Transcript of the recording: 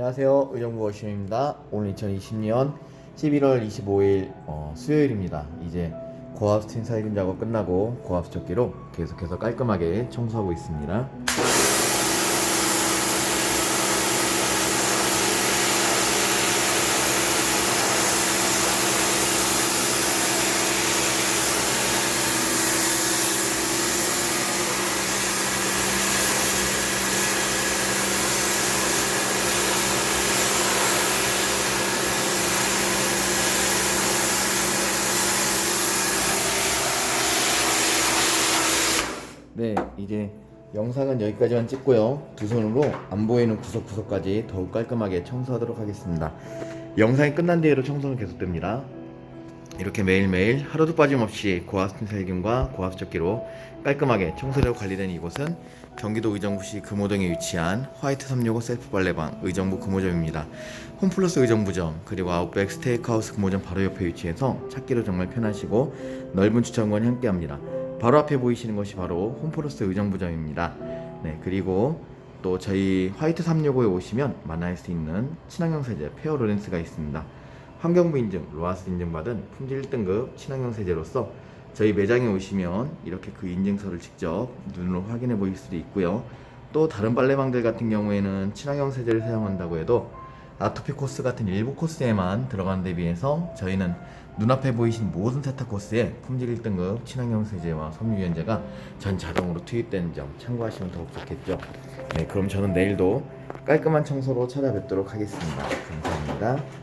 안녕하세요. 의정부 워시입니다. 오늘 2020년 11월 25일 어, 수요일입니다. 이제 고압 스팀 살균 작업 끝나고 고압 세척기로 계속해서 깔끔하게 청소하고 있습니다. 네, 이제 영상은 여기까지만 찍고요. 두 손으로 안 보이는 구석구석까지 더욱 깔끔하게 청소하도록 하겠습니다. 영상이 끝난 뒤에도 청소는 계속됩니다. 이렇게 매일매일 하루도 빠짐없이 고압스팀 살균과 고압적기로 깔끔하게 청소되고 관리된 이곳은 경기도 의정부시 금호동에 위치한 화이트 365 셀프 빨래방 의정부 금호점입니다. 홈플러스 의정부점 그리고 아웃백 스테이크하우스 금호점 바로 옆에 위치해서 찾기로 정말 편하시고 넓은 주차공간이 함께합니다. 바로 앞에 보이시는 것이 바로 홈플러스 의정부점입니다. 네 그리고 또 저희 화이트 365에 오시면 만날 수 있는 친환경 세제 페어 로렌스가 있습니다. 환경부 인증, 로아스 인증받은 품질 1등급 친환경 세제로서 저희 매장에 오시면 이렇게 그 인증서를 직접 눈으로 확인해 보실 수도 있고요. 또 다른 빨래방들 같은 경우에는 친환경 세제를 사용한다고 해도 아토피 코스 같은 일부 코스에만 들어간 데 비해서 저희는 눈앞에 보이신 모든 세탁 코스에 품질 1등급 친환경 세제와 섬유유연제가 전 자동으로 투입되는 점 참고하시면 더욱 좋겠죠. 네, 그럼 저는 내일도 깔끔한 청소로 찾아뵙도록 하겠습니다. 감사합니다.